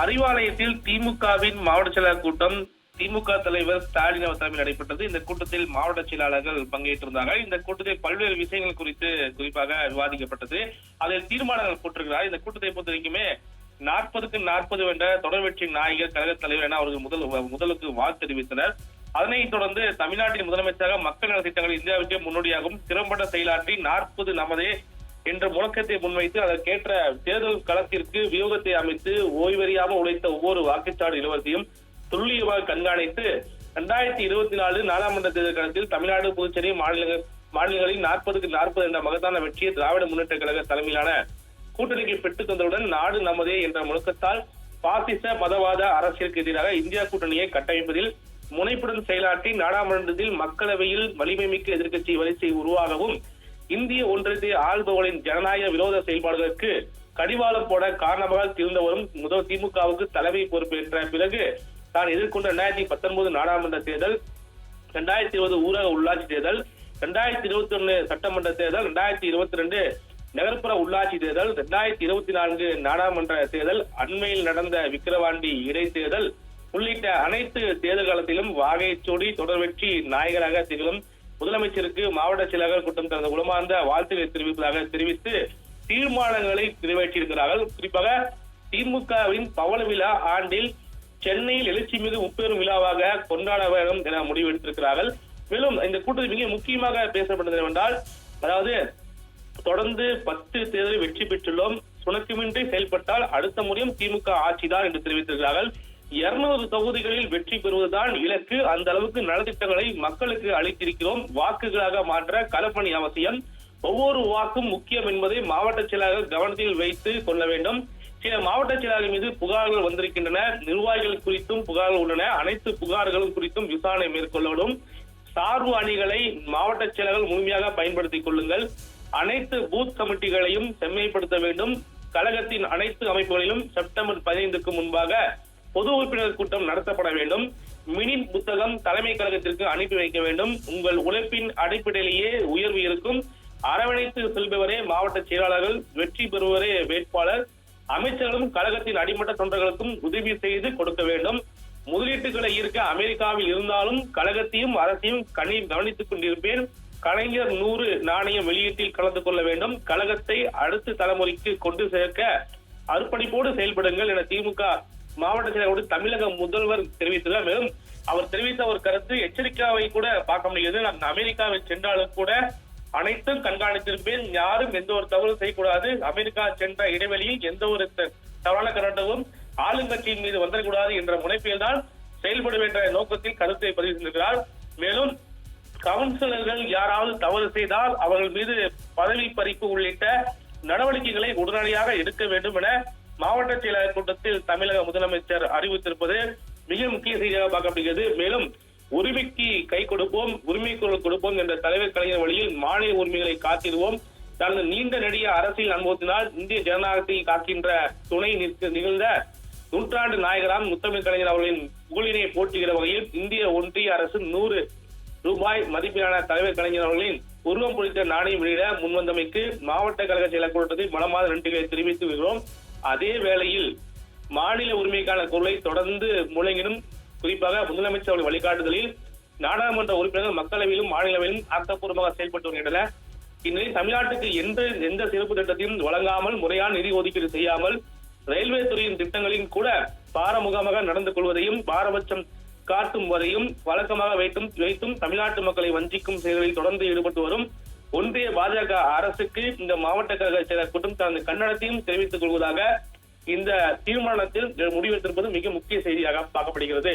அறிவாலயத்தில் திமுகவின் மாவட்ட செயலாளர் கூட்டம் திமுக தலைவர் ஸ்டாலின் அவர் தலைமையில் நடைபெற்றது. இந்த கூட்டத்தில் மாவட்ட செயலாளர்கள் பங்கேற்றிருந்தாங்க இந்த கூட்டத்தில் பல்வேறு விஷயங்கள் குறித்து குறிப்பாக விவாதிக்கப்பட்டது. அதில் தீர்மானங்கள் போட்டிருக்கிறார். இந்த கூட்டத்தை பொறுத்த வரைக்குமே நாற்பதுக்கு நாற்பது என்ற தொடர் வெற்றி நாயகர் கழக தலைவர் என அவர்கள் முதல் முதலுக்கு வாழ்த்து தெரிவித்தனர். அதனைத் தொடர்ந்து தமிழ்நாட்டின் முதலமைச்சராக மக்கள் நல திட்டங்கள் இந்தியாவுக்கே முன்னோடியாகும் திறம்பட செயலாற்றி நாற்பது நமதே என்ற முழக்கத்தை முன்வைத்து அதற்கேற்ற தேர்தல் களத்திற்கு வியூகத்தை அமைத்து ஓய்வறியாமல் உழைத்த ஒவ்வொரு வாக்குச்சாவடி இலவசையும் துல்லியமாக கண்காணித்து இரண்டாயிரத்தி இருபத்தி நாலு நாடாளுமன்ற தேர்தல் களத்தில் தமிழ்நாடு புதுச்சேரி மாநில மாநிலங்களில் நாற்பதுக்கு நாற்பது என்ற மகத்தான வெற்றியை திராவிட முன்னேற்ற கழக தலைமையிலான கூட்டணிக்கு பெற்றுத் தந்தவுடன் நாடு நமதே என்ற முழக்கத்தால் பாசிச மதவாத அரசியலுக்கு எதிராக இந்தியா கூட்டணியை கட்டமைப்பதில் முனைப்புடன் செயலாற்றி நாடாளுமன்றத்தில் மக்களவையில் வலிமை மிக்க எதிர்க்கட்சி வரிசை உருவாகவும் இந்திய ஒன்றியத்தை ஆள்பவர்களின் ஜனநாயக விரோத செயல்பாடுகளுக்கு கடிவாளம் போட காரணமாக திருந்தவரும் முதல் திமுகவுக்கு தலைமை பொறுப்பேற்ற பிறகு தான் எதிர்கொண்ட இரண்டாயிரத்தி பத்தொன்பது நாடாளுமன்ற தேர்தல் ரெண்டாயிரத்தி இருபது ஊரக உள்ளாட்சி தேர்தல் ரெண்டாயிரத்தி இருபத்தி ஒன்னு சட்டமன்ற தேர்தல் ரெண்டாயிரத்தி இருபத்தி ரெண்டு நகர்ப்புற உள்ளாட்சி தேர்தல் ரெண்டாயிரத்தி இருபத்தி நான்கு நாடாளுமன்ற தேர்தல் அண்மையில் நடந்த விக்கிரவாண்டி இடைத்தேர்தல் உள்ளிட்ட அனைத்து தேர்தல் காலத்திலும் வாகைச்சோடி தொடர் வெற்றி நாயகராக திகழும் முதலமைச்சருக்கு மாவட்ட செயலாளர் கூட்டம் தனது உளமார்ந்த வாழ்த்துக்களை தெரிவிப்பதாக தெரிவித்து தீர்மானங்களை நிறைவேற்றியிருக்கிறார்கள். குறிப்பாக திமுகவின் பவள விழா ஆண்டில் சென்னையில் எழுச்சி மீது முப்பெரும் விழாவாக கொண்டாட வேண்டும் என முடிவெடுத்திருக்கிறார்கள். மேலும் இந்த கூட்டத்தில் மிக முக்கியமாக பேசப்பட்டது என்னவென்றால் அதாவது தொடர்ந்து பத்து தேர்தலில் வெற்றி பெற்றுள்ளோம். சுணக்கமின்றி செயல்பட்டால் அடுத்த முறையும் திமுக ஆட்சிதான் என்று தெரிவித்திருக்கிறார்கள். இருநூறு தொகுதிகளில் வெற்றி பெறுவதுதான் இலக்கு. அந்த அளவுக்கு நலத்திட்டங்களை மக்களுக்கு அளித்திருக்கிறோம். வாக்குகளாக மாற்ற களப்பணி அவசியம். ஒவ்வொரு வாக்கும் முக்கியம் என்பதை மாவட்ட செயலாளர் கவனத்தில் வைத்து கொள்ள வேண்டும். சில மாவட்ட செயலாளர் மீது புகார்கள் வந்திருக்கின்றன. நிர்வாகிகள் குறித்தும் புகார்கள் உள்ளன. அனைத்து புகார்களும் குறித்தும் விசாரணை மேற்கொள்ளப்படும். சார்பு அணிகளை மாவட்ட செயலர்கள் முழுமையாக பயன்படுத்திக் கொள்ளுங்கள். அனைத்து பூத் கமிட்டிகளையும் செம்மைப்படுத்த வேண்டும். கழகத்தின் அனைத்து அமைப்புகளிலும் செப்டம்பர் பதினைந்துக்கு முன்பாக பொது உறுப்பினர் கூட்டம் நடத்தப்பட வேண்டும். மினி புத்தகம் தலைமை கழகத்திற்கு அனுப்பி வைக்க வேண்டும். உங்கள் உழைப்பின் அடிப்படையிலேயே உயர்வு இருக்கும். அரவணைத்து செல்பவரே மாவட்ட செயலாளர்கள் வெற்றி பெறுவரே வேட்பாளர். அமைச்சர்களும் கழகத்தின் அடிமட்ட தொண்டர்களுக்கும் உதவி செய்து கொடுக்க வேண்டும். முதலீட்டுகளை ஈர்க்க அமெரிக்காவில் இருந்தாலும் கழகத்தையும் அரசையும் கணி கவனித்துக் கொண்டிருப்பேன். கலைஞர் நூறு நாணயம் வெளியீட்டில் கலந்து கொள்ள வேண்டும். கழகத்தை அடுத்த தலைமுறைக்கு கொண்டு சேர்க்க அர்ப்பணிப்போடு செயல்படுங்கள் என திமுக மாவட்ட செயலர் தமிழக முதல்வர் தெரிவித்தார் மேலும் அவர் தெரிவித்த ஒரு கருத்து எச்சரிக்கையாவை கூட பார்க்க முடியுது. நான் அமெரிக்காவை சென்றாலும் கூட அனைத்தும் கண்காணித்திருப்பேன். யாரும் எந்த ஒரு தவறு செய்யக்கூடாது. அமெரிக்கா சென்ற இடைவெளியில் எந்த ஒரு த- தவறான கரண்டவும் ஆளுங்கட்சியின் மீது வந்துடக்கூடாது என்ற முனைப்பில் தான் செயல்படும் என்ற நோக்கத்தில் கருத்தை பதிவு செய்திருக்கிறார். மேலும் கவுன்சிலர்கள் யாராவது தவறு செய்தால் அவர்கள் மீது பதவி பறிப்பு உள்ளிட்ட நடவடிக்கைகளை உடனடியாக எடுக்க வேண்டும் என மாவட்ட செயலாளர் கூட்டத்தில் தமிழக முதலமைச்சர் அறிவித்திருப்பது மிக முக்கிய செய்தியாக பார்க்கப்படுகிறது. மேலும் உரிமைக்கு கை கொடுப்போம் உரிமை குரல் கொடுப்போம் என்ற தலைவர் கலைஞர் வழியில் மாநில உரிமைகளை காத்திடுவோம். தனது நீண்ட நெடிய அரசியல் அனுபவத்தினால் இந்திய ஜனநாயகத்தை காக்கின்ற துணை நிற்க நிகழ்ந்த நூற்றாண்டு நாயகராம் முத்தமிழ் கலைஞர் அவர்களின் புகழினை போற்றுகிற வகையில் இந்திய ஒன்றிய அரசு நூறு ரூபாய் மதிப்பிலான தலைவர் கலைஞர் அவர்களின் உருவம் பொறித்த நாணயம் வெளியிட முன்வந்தமைக்கு மாவட்ட கழக செயலர் கூட்டத்தில் மனமாத நன்றிகளை தெரிவித்து வருகிறோம். அதே வேளையில் மாநில உரிமைக்கான குரலை தொடர்ந்து முழங்கிடும் குறிப்பாக முதலமைச்சர் அவர்கள் வழிகாட்டுதலில் நாடாளுமன்ற உறுப்பினர்கள் மக்களவையிலும் மாநிலவையிலும் ஆக்கப்பூர்வமாக செயல்பட்டு வருகின்றனர் இந்நிலையில் தமிழ்நாட்டுக்கு எந்த எந்த சிறப்பு திட்டத்தையும் வழங்காமல் முறையான நிதி ஒதுக்கீடு செய்யாமல் ரயில்வே துறையின் திட்டங்களின் கூட பாரமுகமாக நடந்து கொள்வதையும் பாரபட்சம் காட்டும் வரையும் வழக்கமாக வைத்தும் வைத்தும் தமிழ்நாட்டு மக்களை வஞ்சிக்கும் செயல்களில் தொடர்ந்து ஈடுபட்டு வரும் ஒன்றிய பாஜக அரசுக்கு இந்த மாவட்ட கழக செயலர் கூட்டம் தனது கண்டனத்தையும் தெரிவித்துக் கொள்வதாக இந்த தீர்மானத்தில் முடிவெடுத்திருப்பது மிக முக்கிய செய்தியாக பார்க்கப்படுகிறது.